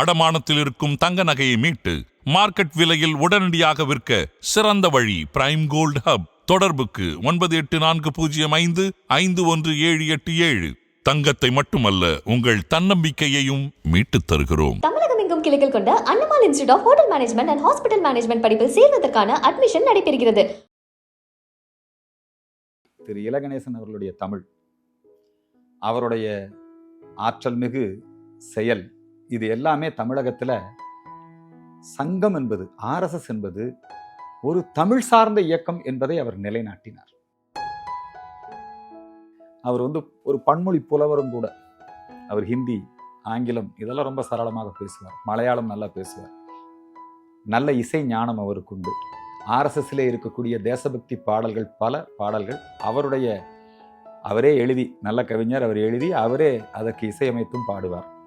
அடமானத்தில் இருக்கும் தங்க நகையை மீட்டு மார்க்கெட் விலையில் உடனடியாக விற்க சிறந்த வழி பிரைம் கோல்ட் ஹப் தொடர்புக்கு ஒன்பது எட்டு நான்கு பூஜ்ஜியம் ஐந்து ஐந்து ஒன்று ஏழு எட்டு ஏழு. தங்கத்தை மட்டுமல்ல உங்கள் தன்னம்பிக்கையையும் மீட்டுத் தருகிறோம். தமிழகம் எங்கும் கிளைகள் கொண்ட அன்னமால் institute of hotel management and hospital management படிப்பில் சேர்வதற்கான அட்மிஷன் நடைபெறுகிறது. திரு இலகணேசன் அவர்களுடைய தமிழ் அவருடைய ஆற்றல் மிகு செயல் இது எல்லாமே தமிழகத்தில் சங்கம் என்பது ஆர்எஸ்எஸ் என்பது ஒரு தமிழ் சார்ந்த இயக்கம் என்பதை அவர் நிலைநாட்டினார். அவர் வந்து ஒரு பன்மொழி புலவரும் கூட. அவர் ஹிந்தி ஆங்கிலம் இதெல்லாம் ரொம்ப சரளமாக பேசுவார். மலையாளம் நல்லா பேசுவார். நல்ல இசை ஞானம் அவருக்கு உண்டு. ஆர்எஸ்எஸ்ல இருக்கக்கூடிய தேசபக்தி பாடல்கள் பல பாடல்கள் அவருடைய அவரே எழுதி நல்ல கவிஞர் அவர் எழுதி அவரே அதற்கு இசையமைத்தும் பாடுவார்.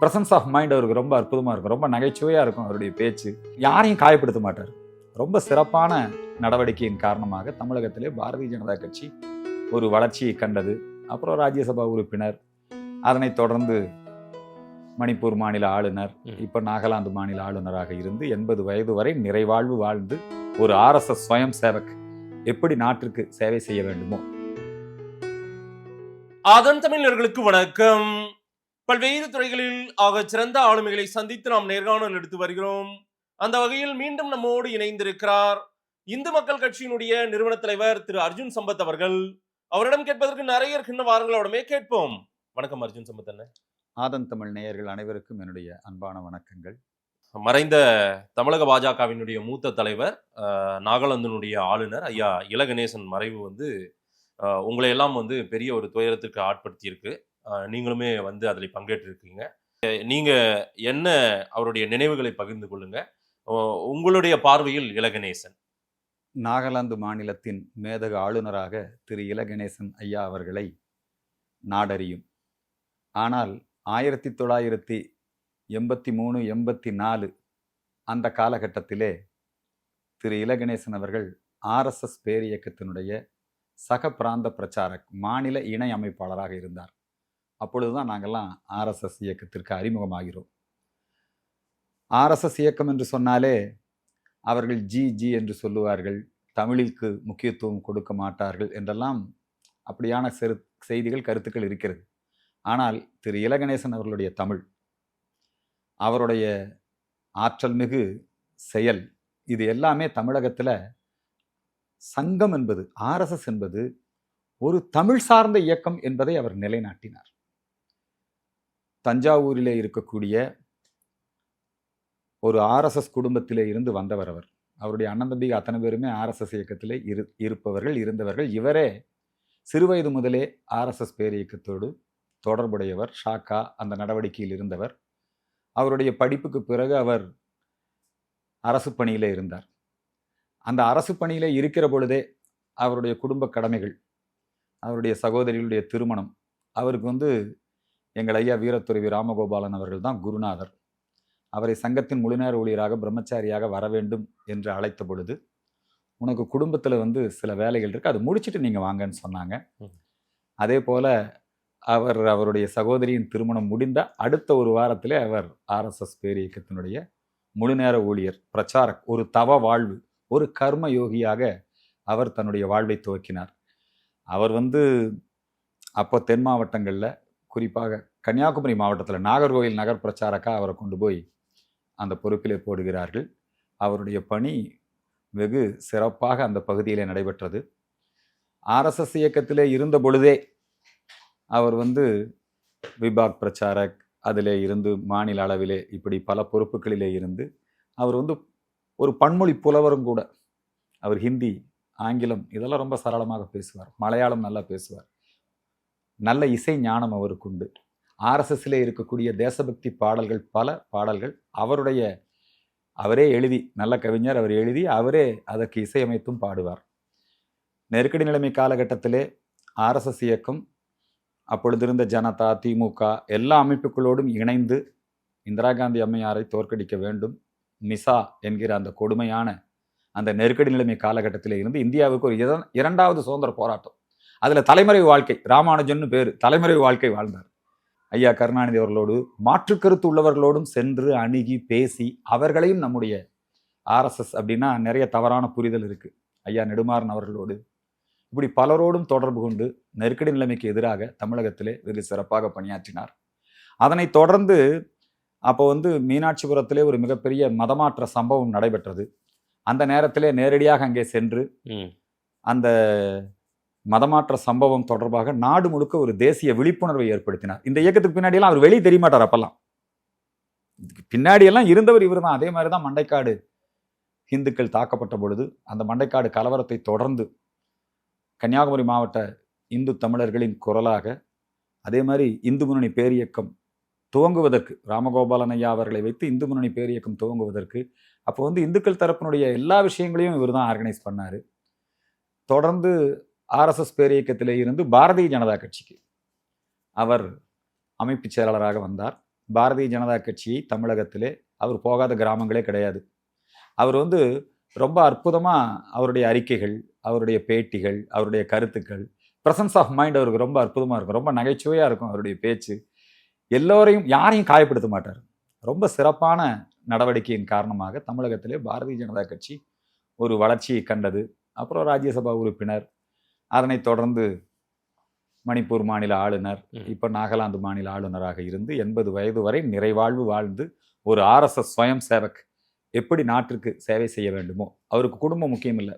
பிரசன்ஸ் ஆஃப் மைண்ட் அவருக்கு ரொம்ப அற்புதமா இருக்கும். ரொம்ப நகைச்சுவையா இருக்கும் அவருடைய பேச்சு. யாரையும் காயப்படுத்த மாட்டார். ரொம்ப சிறப்பான நடவடிக்கையின் காரணமாக தமிழகத்திலே பாரதிய ஜனதா கட்சி ஒரு வளர்ச்சியை கண்டது. அப்புறம் ராஜ்யசபா உறுப்பினர் அதனைத் தொடர்ந்து மணிப்பூர் மாநில ஆளுநர் இப்ப நாகாலாந்து மாநில ஆளுநராக இருந்து எண்பது வயது வரை நிறைவாழ்வு வாழ்ந்து ஒரு ஆர்எஸ்எஸ் ஸ்வயம் சேவக் எப்படி நாட்டிற்கு சேவை செய்ய வேண்டுமோ. அதன் தமிழர்களுக்கு வணக்கம். பல்வேறு துறைகளில் ஆக சிறந்த ஆளுமைகளை சந்தித்து நாம் நேர்காணல் எடுத்து வருகிறோம். அந்த வகையில் மீண்டும் நம்மோடு இணைந்திருக்கிறார் இந்து மக்கள் கட்சியினுடைய நிறுவன தலைவர் திரு அர்ஜுன் சம்பத் அவர்கள். அவரிடம் கேட்பதற்கு நிறைய இருக்கின்ற வாரங்களோடமே கேட்போம். வணக்கம் அர்ஜுன் சம்பத் அண்ணன் ஆதன் தமிழ் நேயர்கள் அனைவருக்கும் என்னுடைய அன்பான வணக்கங்கள். மறைந்த தமிழக பாஜகவினுடைய மூத்த தலைவர் நாகாலாந்தினுடைய ஆளுநர் ஐயா இலகணேசன் மறைவு வந்து அஹ், உங்களை எல்லாம் வந்து பெரிய ஒரு துயரத்திற்கு ஆட்படுத்தியிருக்கு. நீங்களுமே வந்து அதில் பங்கேற்றிருக்கீங்க. நீங்கள் என்ன அவருடைய நினைவுகளை பகிர்ந்து கொள்ளுங்க. உங்களுடைய பார்வையில் இலகணேசன். நாகாலாந்து மாநிலத்தின் மேதக ஆளுநராக திரு இலகணேசன் ஐயா அவர்களை நாடறியும். ஆனால் ஆயிரத்தி தொள்ளாயிரத்தி எண்பத்தி மூணு எண்பத்தி நாலு அந்த காலகட்டத்திலே திரு இலகணேசன் அவர்கள் ஆர்எஸ்எஸ் பேரியக்கத்தினுடைய சக பிராந்த பிரச்சாரக் மாநில இணை அமைப்பாளராக இருந்தார். அப்பொழுதுதான் நாங்கள்லாம் ஆர்எஸ்எஸ் இயக்கத்திற்கு அறிமுகமாகிறோம். ஆர்எஸ்எஸ் இயக்கம் என்று சொன்னாலே அவர்கள் ஜி ஜி என்று சொல்லுவார்கள். தமிழிற்கு முக்கியத்துவம் கொடுக்க மாட்டார்கள் என்றெல்லாம் அப்படியான செரு செய்திகள் கருத்துக்கள் இருக்கிறது. ஆனால் திரு இலகணேசன் அவர்களுடைய தமிழ் அவருடைய ஆற்றல் மிகு செயல் இது எல்லாமே தமிழகத்தில் சங்கம் என்பது ஆர்எஸ்எஸ் என்பது ஒரு தமிழ் சார்ந்த இயக்கம் என்பதை அவர் நிலைநாட்டினார். தஞ்சாவூரிலே இருக்கக்கூடிய ஒரு ஆர்எஸ்எஸ் குடும்பத்திலே இருந்து வந்தவர் அவர். அவருடைய அண்ணன் தம்பி அத்தனை பேருமே ஆர்எஸ்எஸ் இயக்கத்தில் இரு இருப்பவர்கள் இருந்தவர்கள். இவரே சிறுவயது முதலே ஆர்எஸ்எஸ் பேர் இயக்கத்தோடு தொடர்புடையவர் ஷாக்கா அந்த நடவடிக்கையில் இருந்தவர். அவருடைய படிப்புக்கு பிறகு அவர் அரசு பணியில் இருந்தார். அந்த அரசு பணியில் இருக்கிற பொழுதே அவருடைய குடும்ப கடமைகள் அவருடைய சகோதரிகளுடைய திருமணம் அவருக்கு வந்து எங்கள் ஐயா வீரத்துறவி ராமகோபாலன் அவர்கள் தான் குருநாதர். அவரை சங்கத்தின் முழுநேர ஊழியராக பிரம்மச்சாரியாக வர வேண்டும் என்று அழைத்த பொழுது உனக்கு குடும்பத்தில் வந்து சில வேலைகள் இருக்கு அது முடிச்சிட்டு நீங்கள் வாங்கன்னு சொன்னாங்க. அதே போல அவர் அவருடைய சகோதரியின் திருமணம் முடிந்த அடுத்த ஒரு வாரத்திலே அவர் ஆர்எஸ்எஸ் பேரியக்கத்தினுடைய முழுநேர ஊழியர் பிரச்சாரக் ஒரு தவ வாழ்வு ஒரு கர்ம யோகியாக அவர் தன்னுடைய வாழ்வை துவக்கினார். அவர் வந்து அப்போ தென் மாவட்டங்களில் குறிப்பாக கன்னியாகுமரி மாவட்டத்தில் நாகர்கோவில் நகர் பிரச்சாரக்கா அவரை கொண்டு போய் அந்த பொறுப்பிலே போடுகிறார்கள். அவருடைய பணி வெகு சிறப்பாக அந்த பகுதியிலே நடைபெற்றது. ஆர்எஸ்எஸ் இயக்கத்திலே இருந்த பொழுதே அவர் வந்து விபாக் பிரச்சாரக் அதிலே இருந்து மாநில அளவிலே இப்படி பல பொறுப்புகளிலே இருந்து அவர் வந்து ஒரு பன்மொழி புலவரும் கூட. அவர் ஹிந்தி ஆங்கிலம் இதெல்லாம் ரொம்ப சரளமாக பேசுவார். மலையாளம் நல்லா பேசுவார். நல்ல இசை ஞானம் அவருக்கு உண்டு. ஆர்எஸ்எஸ்ல இருக்கக்கூடிய தேசபக்தி பாடல்கள் பல பாடல்கள் அவருடைய அவரே எழுதி நல்ல கவிஞர் அவர் எழுதி அவரே அதற்கு இசையமைத்தும் பாடுவார். நெருக்கடி நிலைமை காலகட்டத்திலே ஆர்எஸ்எஸ் இயக்கம் அப்பொழுது இருந்த ஜனதா திமுக எல்லா அமைப்புகளோடும் இணைந்து இந்திரா காந்தி அம்மையாரை தோற்கடிக்க வேண்டும். மிசா என்கிற அந்த கொடுமையான அந்த நெருக்கடி நிலைமை காலகட்டத்தில் இருந்து இந்தியாவுக்கு ஒரு இரண்டாவது சுதந்திர போராட்டம். அதில் தலைமறை வாழ்க்கை ராமானுஜன்னு பேர் தலைமறை வாழ்க்கை வாழ்ந்தார். ஐயா கருணாநிதி அவர்களோடு மாற்று கருத்து உள்ளவர்களோடும் சென்று அணுகி பேசி அவர்களையும் நம்முடைய ஆர்எஸ்எஸ் அப்படின்னா நிறைய தவறான புரிதல் இருக்கு. ஐயா நெடுமாறன் அவர்களோடு. இப்படி பலரோடும் தொடர்பு கொண்டு நெருக்கடி நிலைமைக்கு எதிராக தமிழகத்திலே வெகு சிறப்பாக பணியாற்றினார். அதனைத் தொடர்ந்து அப்போ வந்து மீனாட்சிபுரத்திலே ஒரு மிகப்பெரிய மதமாற்ற சம்பவம் நடைபெற்றது. அந்த நேரத்திலே நேரடியாக அங்கே சென்று. அந்த மதமாற்ற சம்பவம் தொடர்பாக நாடு முழுக்க ஒரு தேசிய விழிப்புணர்வை ஏற்படுத்தினார். இந்த இயக்கத்துக்கு பின்னாடியெல்லாம் அவர் வெளியே தெரிய மாட்டார் அப்பெல்லாம். இதுக்கு பின்னாடியெல்லாம் இருந்தவர் இவர் தான் அதே மாதிரி தான் மண்டைக்காடு இந்துக்கள் தாக்கப்பட்ட பொழுது அந்த மண்டைக்காடு கலவரத்தை தொடர்ந்து கன்னியாகுமரி மாவட்ட இந்து தமிழர்களின் குரலாக அதே மாதிரி இந்து முன்னணி பேரியக்கம் துவங்குவதற்கு ராமகோபாலன் ஐயா அவர்களை வைத்து இந்து முன்னணி பேரியக்கம் துவங்குவதற்கு அப்போ வந்து இந்துக்கள் தரப்பினுடைய எல்லா விஷயங்களையும் இவர் தான் ஆர்கனைஸ் பண்ணார். தொடர்ந்து ஆர்எஸ்எஸ் பேரியக்கத்திலே இருந்து பாரதிய ஜனதா கட்சிக்கு அவர் அமைப்பு செயலாளராக வந்தார். பாரதிய ஜனதா கட்சியை தமிழகத்திலே அவர் போகாத கிராமங்களே கிடையாது. அவர் வந்து ரொம்ப அற்புதமாக அவருடைய அறிக்கைகள் அவருடைய பேட்டிகள் அவருடைய கருத்துக்கள் ப்ரெசன்ஸ் ஆஃப் மைண்ட் அவருக்கு ரொம்ப அற்புதமாக இருக்கும். ரொம்ப நகைச்சுவையாக இருக்கும் அவருடைய பேச்சு. எல்லோரையும் யாரையும் காயப்படுத்த மாட்டார். ரொம்ப சிறப்பான நடவடிக்கையின் காரணமாக தமிழகத்திலே பாரதிய ஜனதா கட்சி ஒரு வளர்ச்சியை கண்டது. அப்புறம் ராஜ்யசபா உறுப்பினர் அதனைத் தொடர்ந்து மணிப்பூர் மாநில ஆளுநர். இப்போ நாகாலாந்து மாநில ஆளுநராக இருந்து எண்பது வயது வரை நிறைவாழ்வு வாழ்ந்து ஒரு ஆர்எஸ்எஸ் ஸ்வயம் சேவக் எப்படி நாட்டிற்கு சேவை செய்ய வேண்டுமோ அவருக்கு குடும்பம் முக்கியம் இல்லை.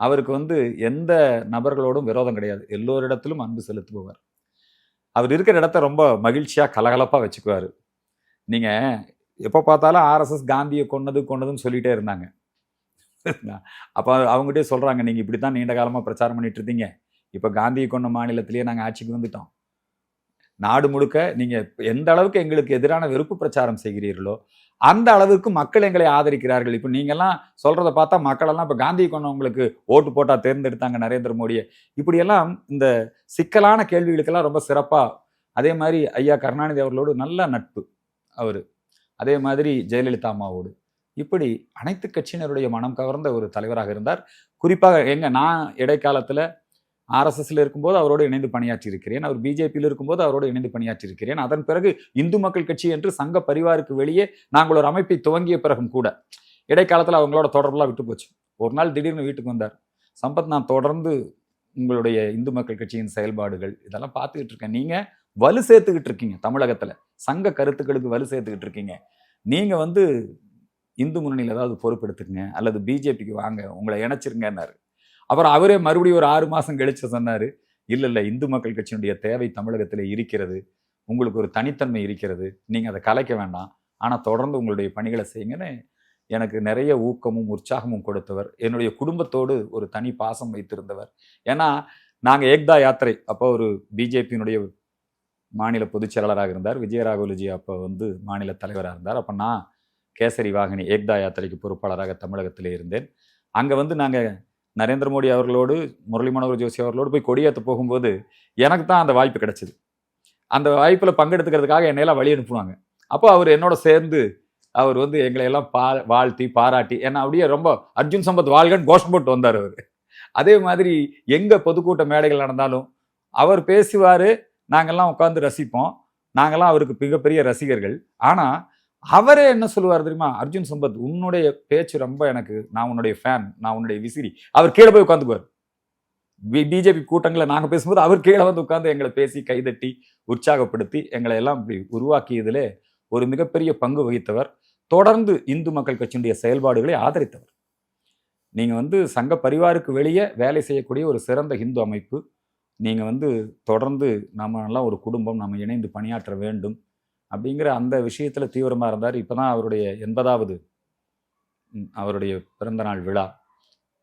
அவருக்கு வந்து எந்த நபர்களோடும் விரோதம் கிடையாது. எல்லோரிடத்திலும் அன்பு செலுத்துபவர். அவர் இருக்கிற இடத்த ரொம்ப மகிழ்ச்சியாக கலகலப்பாக வச்சுக்குவார். நீங்கள் எப்போ பார்த்தாலும் ஆர்எஸ்எஸ் காந்தியை கொன்னது கொன்னதுன்னு சொல்லிட்டே இருந்தாங்க. அப்போ அவங்ககிட்ட சொல்கிறாங்க நீங்கள் இப்படி தான் நீண்ட காலமாக பிரச்சாரம் பண்ணிட்டு இருந்தீங்க இப்போ காந்தியை கொண்ட மாநிலத்திலேயே நாங்கள் ஆட்சிக்கு வந்துட்டோம். நாடு முழுக்க நீங்கள் எந்த அளவுக்கு எங்களுக்கு எதிரான வெறுப்பு பிரச்சாரம் செய்கிறீர்களோ அந்த அளவுக்கு மக்கள் எங்களை ஆதரிக்கிறார்கள். இப்போ நீங்கள்லாம் சொல்கிறத பார்த்தா மக்களெல்லாம் இப்போ காந்தியை கொண்டவங்களுக்கு ஓட்டு போட்டால் தேர்ந்தெடுத்தாங்க நரேந்திர மோடியை. இப்படியெல்லாம் இந்த சிக்கலான கேள்விகளுக்கெல்லாம் ரொம்ப சிறப்பாக அதே மாதிரி ஐயா கருணாநிதி அவர்களோடு நல்ல நட்பு அவர். அதே மாதிரி ஜெயலலிதா அம்மாவோடு. இப்படி அனைத்து கட்சியினருடைய மனம் கவர்ந்த ஒரு தலைவராக இருந்தார். குறிப்பாக எங்க நான் இடைக்காலத்தில் ஆர்எஸ்எஸ்ல இருக்கும்போது அவரோடு இணைந்து பணியாற்றி இருக்கிறேன் அவர் பிஜேபியில் இருக்கும்போது அவரோடு இணைந்து பணியாற்றி இருக்கிறேன் அதன் பிறகு இந்து மக்கள் கட்சி என்று சங்க பரிவாருக்கு வெளியே நாங்கள் ஒரு அமைப்பை துவங்கிய பிறகும் கூட இடைக்காலத்தில் அவங்களோட தொடர்புலாம் விட்டு போச்சு. ஒரு நாள் திடீர்னு வீட்டுக்கு வந்தார். சம்பத் நான் தொடர்ந்து உங்களுடைய இந்து மக்கள் கட்சியின் செயல்பாடுகள் இதெல்லாம் பார்த்துக்கிட்டு இருக்கேன். நீங்கள் வலு சேர்த்துக்கிட்டு இருக்கீங்க தமிழகத்தில். சங்க கருத்துக்களுக்கு வலு சேர்த்துக்கிட்டு இருக்கீங்க. நீங்கள் வந்து இந்து முன்னணியில் ஏதாவது பொறுப்பெடுத்துக்கங்க அல்லது பிஜேபிக்கு வாங்க உங்களை இணைச்சிருங்கன்னாரு. அப்புறம் அவரே மறுபடியும் ஒரு ஆறு மாதம் கழிச்சு சொன்னார் இல்லை இல்லை இந்து மக்கள் கட்சியினுடைய தேவை தமிழகத்தில் இருக்கிறது. உங்களுக்கு ஒரு தனித்தன்மை இருக்கிறது. நீங்கள் அதை கலைக்க வேண்டாம். ஆனால் தொடர்ந்து உங்களுடைய பணிகளை செய்யுங்கன்னு எனக்கு நிறைய ஊக்கமும் உற்சாகமும் கொடுத்தவர். என்னுடைய குடும்பத்தோடு ஒரு தனி பாசம் வைத்திருந்தவர். ஏன்னா நாங்கள் ஏக்தா யாத்திரை அப்போ ஒரு பிஜேபியினுடைய மாநில பொதுச் செயலாளராக இருந்தார். விஜயராகவலுஜி அப்போ வந்து மாநில தலைவராக இருந்தார். அப்போ நான் கேசரி வாகினி ஏக்தா யாத்திரைக்கு பொறுப்பாளராக தமிழகத்திலே இருந்தேன். அங்கே வந்து நாங்கள் நரேந்திர மோடி அவர்களோடு முரளி மனோகர் ஜோஷி அவர்களோடு போய் கொடியேற்ற போகும்போது எனக்கு தான் அந்த வாய்ப்பு கிடைச்சிது. அந்த வாய்ப்பில் பங்கெடுத்துக்கிறதுக்காக என்னையெல்லாம் வழி அனுப்புவாங்க. அப்போ அவர் என்னோட சேர்ந்து அவர் வந்து எங்களை எல்லாம் பா வாழ்த்தி பாராட்டி ஏன்னா அப்படியே ரொம்ப அர்ஜுன் சம்பத் வாழ்கன்னு கோஷம் போட்டு வந்தார் அவர். அதே மாதிரி எங்கே பொதுக்கூட்ட மேடைகள் நடந்தாலும் அவர் பேசுவார் நாங்கெல்லாம் உட்காந்து ரசிப்போம். நாங்கள்லாம் அவருக்கு மிகப்பெரிய ரசிகர்கள். ஆனால் அவரே என்ன சொல்லுவார் தெரியுமா? அர்ஜுன் சம்பத் உன்னுடைய பேச்சு ரொம்ப எனக்கு நான் உன்னுடைய ஃபேன் நான் உன்னுடைய விசிறி. அவர் கீழே போய் உட்காந்துக்குவார். பிஜேபி கூட்டங்களை நாங்கள் பேசும்போது அவர் கீழே வந்து உட்காந்து எங்களை பேசி கைதட்டி உற்சாகப்படுத்தி எங்களை எல்லாம் இப்படி உருவாக்கியதிலே ஒரு மிகப்பெரிய பங்கு வகித்தவர். தொடர்ந்து இந்து மக்கள் கட்சியினுடைய செயல்பாடுகளை ஆதரித்தவர். நீங்கள் வந்து சங்க பரிவாருக்கு வெளியே வேலை செய்யக்கூடிய ஒரு சிறந்த இந்து அமைப்பு. நீங்கள் வந்து தொடர்ந்து நம்ம எல்லாம் ஒரு குடும்பம் நம்ம இணைந்து பணியாற்ற வேண்டும். அப்படிங்கிற அந்த விஷயத்துல தீவிரமா இருந்தார். இப்பதான் அவருடைய எண்பதாவது அவருடைய பிறந்தநாள் விழா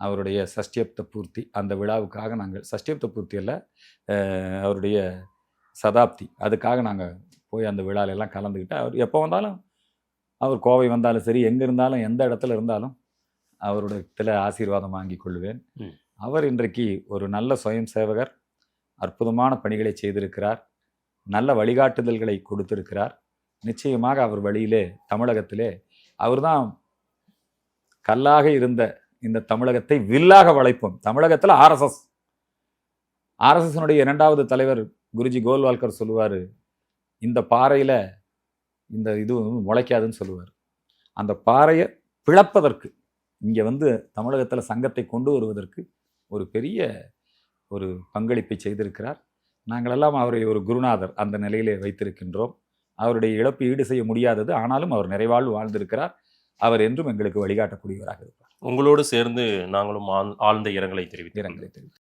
அவருடைய சஷ்டியப்த பூர்த்தி அந்த விழாவுக்காக நாங்கள் சஷ்டியப்த பூர்த்தி அஹ், அவருடைய சதாப்தி அதுக்காக நாங்கள் போய் அந்த விழால எல்லாம் கலந்துக்கிட்டு அவர் எப்போ வந்தாலும் அவர் கோவை வந்தாலும் சரி எங்கே இருந்தாலும் எந்த இடத்துல இருந்தாலும் அவருடைய ஆசீர்வாதம் வாங்கி கொள்வேன். அவர் இன்றைக்கு ஒரு நல்ல சுயம் சேவகர் அற்புதமான பணிகளை செய்திருக்கிறார். நல்ல வழிகாட்டுதல்களை கொடுத்திருக்கிறார். நிச்சயமாக அவர் வழியிலே தமிழகத்திலே அவர்தான் கல்லாக இருந்த இந்த தமிழகத்தை வில்லாக வளைப்போம். தமிழகத்தில் ஆர்எஸ்எஸ். ஆர்எஸ்எஸ்னுடைய இரண்டாவது தலைவர் குருஜி கோல்வால்கர் சொல்லுவார் இந்த பாறையில் இந்த இது முளைக்காதுன்னு சொல்லுவார். அந்த பாறையை பிளப்பதற்கு இங்கே வந்து தமிழகத்தில் சங்கத்தை கொண்டு வருவதற்கு ஒரு பெரிய ஒரு பங்களிப்பை செய்திருக்கிறார். நாங்களெல்லாம் அவரை ஒரு குருநாதர் அந்த நிலையிலே வைத்திருக்கின்றோம். அவருடைய இழப்பு ஈடு செய்ய முடியாதது. ஆனாலும் அவர் நிறைவாழ்வு வாழ்ந்திருக்கிறார். அவர் என்றும் எங்களுக்கு வழிகாட்டக்கூடியவராக இருப்பார் உங்களோடு சேர்ந்து நாங்களும் ஆழ்- ஆழ்ந்த இரங்கலை தெரிவிக்கிறோம் இரங்கலை தெரிவித்தார்